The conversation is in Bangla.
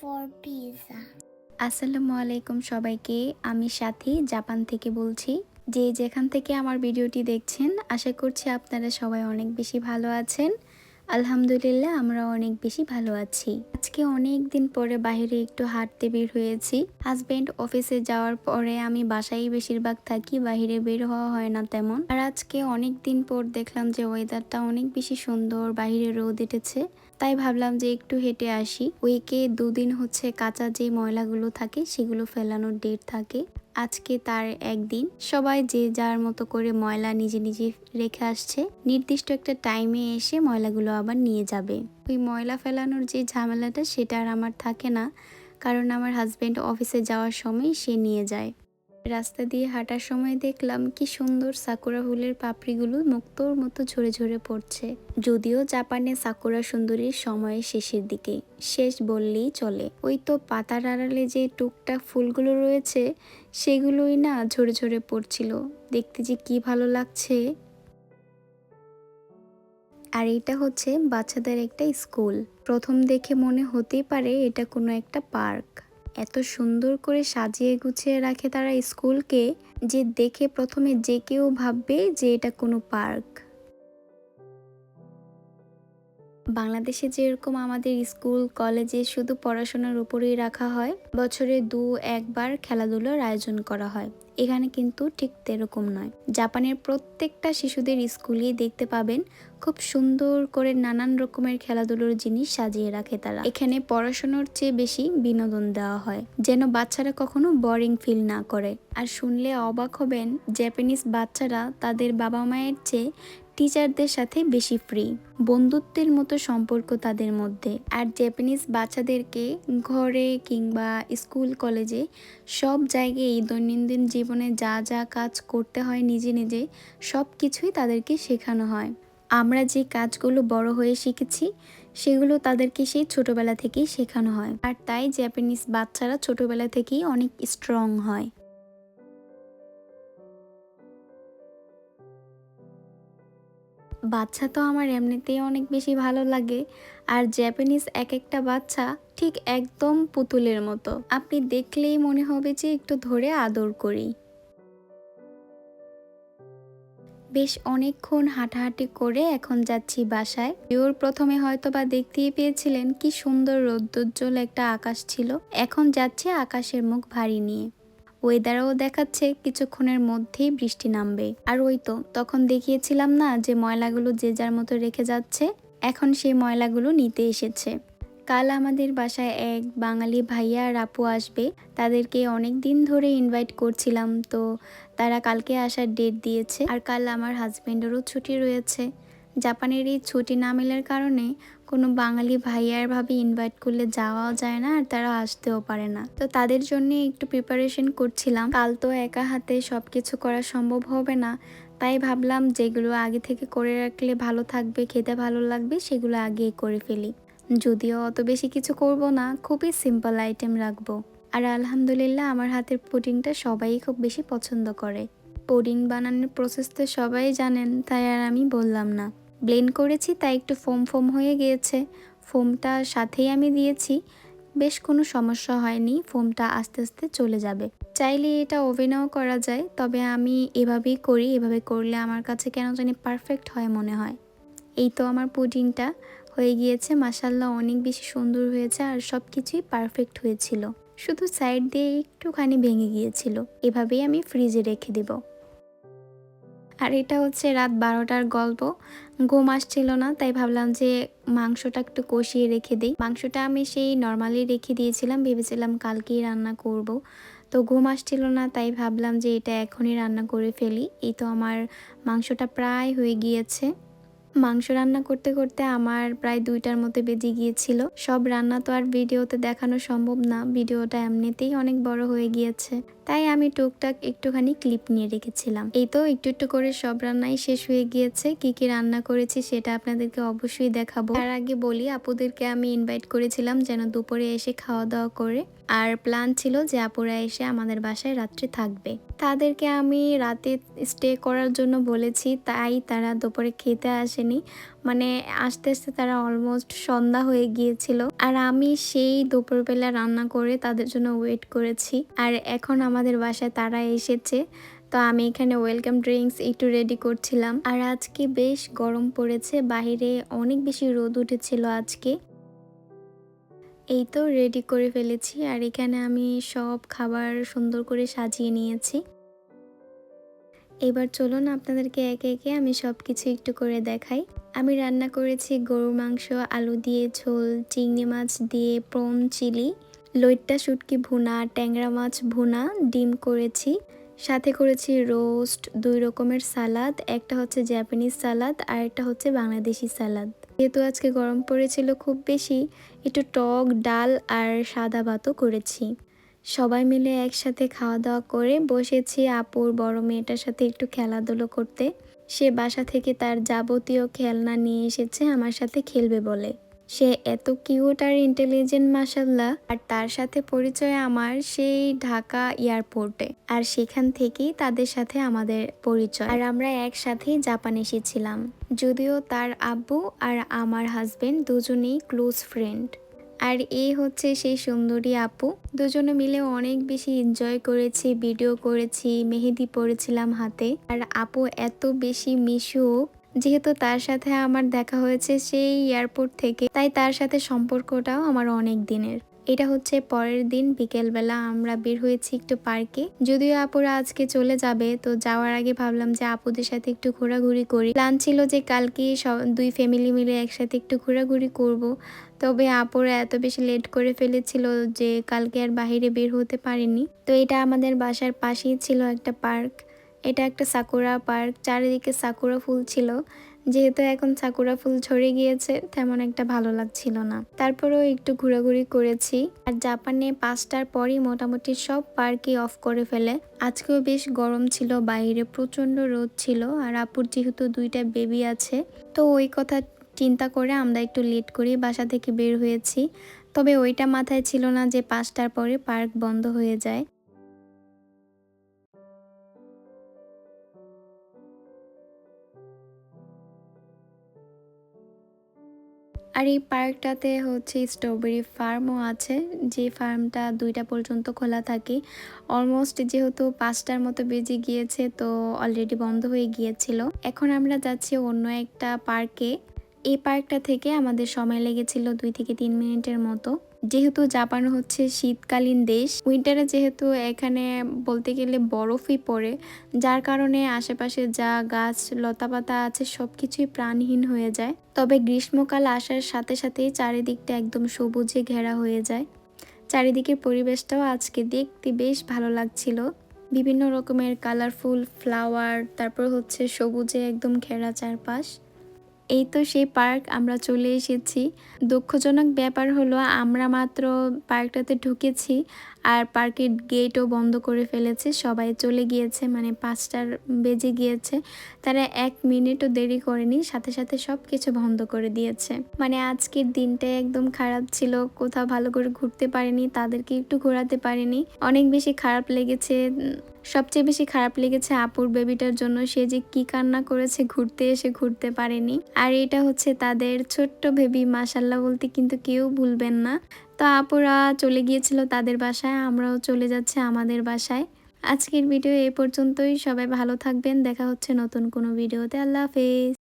for pizza. আসসালামু আলাইকুম সবাইকে, আমি সাথী, জাপান থেকে বলছি যে যেখান থেকে আমার ভিডিওটি দেখছেন, আশা করছি আপনারা সবাই অনেক বেশি ভালো আছেন আলহামদুলিল্লাহ, আমরা অনেক বেশি ভালো আছি। আজকে অনেক দিন পরে বাইরে একটু হাঁটতে বের হয়েছি। হাজবেন্ড অফিসে যাওয়ার পরে আমি বাসায় বেশিরভাগ থাকি, বাইরে বের হওয়া হয় না তেমন। আর আজকে অনেক দিন পর দেখলাম যে ওয়েদারটা অনেক বেশি সুন্দর, বাইরে রোদ উঠেছে। তাই ভাবলাম যে একটু হেঁটে আসি। উইকে দুদিন হচ্ছে কাঁচা যে ময়লাগুলো থাকে, সেগুলো ফেলানোর ডেট থাকে। আজকে তার একদিন। সবাই যে যার মতো করে ময়লা নিজে নিজে রেখে আসছে। নির্দিষ্ট একটা টাইমে এসে ময়লাগুলো আবার নিয়ে যাবে। ওই ময়লা ফেলানোর যে ঝামেলাটা, সেটা আর আমার থাকে না। কারণ আমার হাজব্যান্ড অফিসে যাওয়ার সময় সে নিয়ে যায়। রাস্তা দিয়ে হাঁটার সময় দেখলাম কি সুন্দর সাকুরা ফুলের পাপড়িগুলো মুক্তোর মতো ঝরে ঝরে পড়ছে। যদিও জাপানে সাকুরা সুন্দরীর সময়ের শেষের দিকে, শেষ বললেই চলে। ওই তো পাতার আড়ালে যে টুকটাক ফুলগুলো রয়েছে, সেগুলোই না ঝরে ঝরে পড়ছিল। দেখতে যে কি ভালো লাগছে। আর এটা হচ্ছে বাচ্চাদের একটা স্কুল। প্রথম দেখে মনে হতেই পারে এটা কোনো একটা পার্ক। এত সুন্দর করে সাজিয়ে গুছিয়ে রাখে তারা স্কুলকে যে দেখে প্রথমে যে কেউ ভাববে যে এটা কোনো পার্ক। বাংলাদেশে যেরকম আমাদের স্কুল, কলেজে শুধু পড়াশোনার উপরেই রাখা হয়, বছরে দু, একবার খেলাধুলোর আয়োজন করা হয়। এখানে কিন্তু ঠিক তেরকম নয়। জাপানের প্রত্যেকটা শিশুদের স্কুলেই দেখতে পাবেন খুব সুন্দর করে নানান রকমের খেলাধুলোর জিনিস সাজিয়ে রাখে তারা। এখানে পড়াশোনার চেয়ে বেশি বিনোদন দেওয়া হয়, যেন বাচ্চারা কখনো বোরিং ফিল না করে। আর শুনলে অবাক হবেন জাপানিজ বাচ্চারা তাদের বাবা মায়ের চেয়ে টিচারদের সাথে বেশি ফ্রি বন্ধুত্বের মতো সম্পর্ক তাদের মধ্যে। আর জাপানিজ বাচ্চাদেরকে ঘরে কিংবা স্কুল কলেজে সব জায়গায় এই দৈনন্দিন জীবনে যা যা কাজ করতে হয় নিজে নিজে সব কিছুই তাদেরকে শেখানো হয়। আমরা যে কাজগুলো বড় হয়ে শিখেছি, সেগুলো তাদেরকে সেই ছোটবেলা থেকেই শেখানো হয়। আর তাই জাপানিজ বাচ্চারা ছোটবেলা থেকেই অনেক স্ট্রং হয়। বাচ্চা তো আমার এমনিতেই অনেক বেশি ভালো লাগে। আর জ্যাপানিজ এক একটা বাচ্চা ঠিক একদম পুতুলের মতো। আপনি দেখলেই মনে হবে যে একটু ধরে আদর করি। বেশ অনেকক্ষণ হাঁটাহাঁটি করে এখন যাচ্ছি বাসায়। ওর প্রথমে হয়তো বা দেখতেই পেয়েছিলেন কি সুন্দর রৌদ্রোজ্জ্বল একটা আকাশ ছিল। এখন যাচ্ছে আকাশের মুখ ভারী নিয়ে। ওয়েদারও দেখাচ্ছে কিছুক্ষণের মধ্যেই বৃষ্টি নামবে। আর ওই তো, তখন দেখিয়েছিলাম না যে ময়লাগুলো যে যার মতো রেখে যাচ্ছে, এখন সেই ময়লাগুলো নিতে এসেছে। কাল আমাদের বাসায় এক বাঙালি ভাইয়া আর আপু আসবে, তাদেরকে অনেক দিন ধরে ইনভাইট করছিলাম, তো তারা কালকে আসার ডেট দিয়েছে। আর কাল আমার হাজব্যান্ডেরও ছুটি রয়েছে। জাপানের এই ছুটি না মেলার কারণে কোনো বাঙালি ভাইয়ার ভাবে ইনভাইট করলে যাওয়াও যায় না আর তারা আসতেও পারে না। তো তাদের জন্য একটু প্রিপারেশন করছিলাম। কাল তো একা হাতে সব কিছু করা সম্ভব হবে না। তাই ভাবলাম যেগুলো আগে থেকে করে রাখলে ভালো থাকবে, খেতে ভালো লাগবে, সেগুলো আগেই করে ফেলি। যদিও অত বেশি কিছু করব না, খুবই সিম্পল আইটেম রাখব। আর আলহামদুলিল্লাহ আমার হাতের পুডিংটা সবাই খুব বেশি পছন্দ করে। পুডিং বানানোর প্রসেস তো সবাই জানেন, তাই আর আমি বললাম না। ব্লেন্ড করেছি, তাই একটু ফোম ফোম হয়ে গিয়েছে। ফোমটা সাথেই আমি দিয়েছি। বেশ কোনো সমস্যা হয়নি, ফোমটা আস্তে আস্তে চলে যাবে। চাইলে এটা ওভেনেও করা যায়, তবে আমি এভাবেই করি, এভাবে করলে আমার কাছে কেন জানি পারফেক্ট হয় মনে হয়। এই তো আমার পুডিংটা হয়ে গিয়েছে মাসাল্লাহ অনেক বেশি সুন্দর হয়েছে আর সব কিছুই পারফেক্ট হয়েছিল। শুধু সাইড দিয়ে একটুখানি ভেঙে গিয়েছিল, এভাবেই আমি ফ্রিজে রেখে দেব। আর এটা হচ্ছে রাত বারোটার গল্প। ঘুম আসছিল না, তাই ভাবলাম যে মাংসটা একটু কষিয়ে রেখে দিই। মাংসটা আমি সেই নর্মালি রেখে দিয়েছিলাম, ভেবেছিলাম কালকেই রান্না করব। তো ঘুম আসছিল না, তাই ভাবলাম যে এটা এখনই রান্না করে ফেলি। এই তো আমার মাংসটা প্রায় হয়ে গিয়েছে। মাংস রান্না করতে করতে আমার প্রায় দুইটার মতো বেজে গিয়েছিল। সব রান্না তো আর ভিডিওতে দেখানো সম্ভব না, ভিডিওটা এমনিতেই অনেক বড় হয়ে গিয়েছে। তাই আমি টুকটাক একটুখানি ক্লিপ নিয়ে রেখেছিলাম। এই তো একটু একটু করে সব রান্নাই শেষ হয়ে গিয়েছে। কি কি রান্না করেছি সেটা আপনাদেরকে অবশ্যই দেখাবো। তার আগে বলি, আপুদেরকে আমি ইনভাইট করেছিলাম যেন দুপুরে এসে খাওয়া দাওয়া করে। আর প্ল্যান ছিল যে আপুরা এসে আমাদের বাসায় রাত্রে থাকবে। তাদেরকে আমি রাতে স্টে করার জন্য বলেছি, তাই তারা দুপুরে খেতে আসেনি। মানে আস্তে আস্তে তারা অলমোস্ট সন্ধ্যা হয়ে গিয়েছিল। আর আমি সেই দুপুরবেলা রান্না করে তাদের জন্য ওয়েট করেছি। আর এখন আমাদের বাসায় তারা এসেছে। তো আমি এখানে ওয়েলকাম ড্রিঙ্কস একটু রেডি করছিলাম। আর আজকে বেশ গরম পড়েছে। বাহিরে অনেক বেশি রোদ উঠেছিল আজকে। এই তো রেডি করে ফেলেছি। আর এখানে আমি সব খাবার সুন্দর করে সাজিয়ে নিয়েছি। এবার চলুন আপনাদেরকে একে একে আমি সব কিছু একটু করে দেখাই। আমি রান্না করেছি গরুর মাংস, আলু দিয়ে ঝোল, চিংড়ি মাছ দিয়ে প্রন চিলি, লইট্টা, শুটকি ভুনা, ট্যাংরা মাছ ভুনা, ডিম করেছি। সাথে করেছি রোস্ট, দুই রকমের সালাদ, একটা হচ্ছে জাপানিজ সালাদ আর একটা হচ্ছে বাংলাদেশি সালাদ। যেহেতু আজকে গরম পড়েছিল খুব বেশি, একটু টক, ডাল আর সাদা ভাতও করেছি। সবাই মিলে একসাথে খাওয়া দাওয়া করে বসেছি আপুর, বড় মেয়েটার সাথে একটু খেলাধুলো করতে। সে বাসা থেকে তার যাবতীয় খেলনা নিয়ে এসেছে আমার সাথে খেলবে বলে। সে এত কিউট আর ইন্টেলিজেন্ট মাসাল্লাহ আর তার সাথে পরিচয় আমার সেই ঢাকা এয়ারপোর্টে। আর সেখান থেকেই তাদের সাথে আমাদের পরিচয়। আর আমরা একসাথেই জাপান এসেছিলাম। যদিও তার আব্বু আর আমার হাজবেন্ড দুজনেই ক্লোজ ফ্রেন্ড আর এই হচ্ছে সেই সুন্দরী আপু। দুজনে মিলে অনেক বেশি এনজয় করেছি ভিডিও করেছি, মেহেদি পরেছিলাম হাতে। আর আপু এত বেশি মিশুক, যেহেতু তার সাথে আমার দেখা হয়েছে সেই এয়ারপোর্ট থেকে, তাই তার সাথে সম্পর্কটাও আমার অনেক দিনের। এটা হচ্ছে পরের দিন বিকেলবেলা আমরা বের হয়েছি একটু পার্কে। যদিও আপুরা আজকে চলে যাবে, তো যাওয়ার আগে ভাবলাম যে আপুদের সাথে একটু ঘোরাঘুরি করি। প্ল্যান ছিল যে কালকে দুই ফ্যামিলি মিলে একসাথে একটু ঘোরাঘুরি করব, তবে আপুরা এত বেশি লেট করে ফেলেছিল যে কালকে আর বাহিরে বের হতে পারেনি। তো এটা আমাদের বাসার পাশেই ছিল একটা পার্ক। এটা একটা সাকুরা পার্ক, চারিদিকে সাকুরা ফুল ছিল। যেহেতু এখন সাকুরা ফুল ঝরে গিয়েছে, তেমন একটা ভালো লাগছিল না। তারপরেও একটু ঘোরাঘুরি করেছি। আর জাপানে পাঁচটার পরই মোটামুটি সব পার্কই অফ করে ফেলে। আজকেও বেশ গরম ছিল, বাইরে প্রচণ্ড রোদ ছিল। আর আপুর যেহেতু দুইটা বেবি আছে, তো ওই কথা চিন্তা করে আমরা একটু লেট করে বাসা থেকে বের হয়েছি। তবে ওইটা মাথায় ছিল না যে পাঁচটার পরে পার্ক বন্ধ হয়ে যায়। আর এই পার্কটাতে হচ্ছে স্ট্রবেরি ফার্মও আছে, যে ফার্মটা দুইটা পর্যন্ত খোলা থাকে। অলমোস্ট যেহেতু পাঁচটার মতো বেজে গিয়েছে, তো অলরেডি বন্ধ হয়ে গিয়েছিল। এখন আমরা যাচ্ছি অন্য একটা পার্কে। এই পার্কটা থেকে আমাদের সময় লেগেছিল দুই থেকে তিন মিনিটের মতো। যেহেতু জাপান হচ্ছে শীতকালীন দেশ উইন্টারে যেহেতু এখানে বলতে গেলে বরফই পড়ে, যার কারণে আশেপাশে যা গাছ, লতাপাতা আছে সব কিছুই প্রাণহীন হয়ে যায়। তবে গ্রীষ্মকাল আসার সাথে সাথেই চারিদিকটা একদম সবুজে ঘেরা হয়ে যায়। চারিদিকের পরিবেশটাও আজকে দেখতে বেশ ভালো লাগছিল। বিভিন্ন রকমের কালারফুল ফ্লাওয়ার তারপর হচ্ছে সবুজে একদম ঘেরা চারপাশ। এই তো সেই পার্ক আমরা চলে এসেছি। দুঃখজনক ব্যাপার হলো আমরা মাত্র পার্কটাতে ঢুকেছি। আর পার্কের গেটও বন্ধ করে ফেলেছে। সবাই চলে গিয়েছে মানে পাঁচটার বেজে গিয়েছে। তারা এক মিনিটও দেরি করেনি, সাথে সাথে সব কিছু বন্ধ করে দিয়েছে। মানে আজকের দিনটা একদম খারাপ ছিল, কোথাও ভালো করে ঘুরতে পারিনি, তাদেরকে একটু ঘোরাতে পারিনি। অনেক বেশি খারাপ লেগেছে, সবচেয়ে বেশি খারাপ লেগেছে আপুর বেবিটার জন্য, সে যে কি কান্না করেছে ঘুরতে এসে ঘুরতে পারেনি। আর এটা হচ্ছে তাদের ছোট্ট বেবি মাসাল্লাহ বলতে কিন্তু কেউ ভুলবেন না। তো আপুরা চলে গিয়েছিল তাদের বাসায়, আমরাও চলে যাচ্ছে আমাদের বাসায়। আজকের ভিডিও এ পর্যন্তই, সবাই ভালো থাকবেন, দেখা হচ্ছে নতুন কোনো ভিডিওতে, আল্লাহ হাফেজ।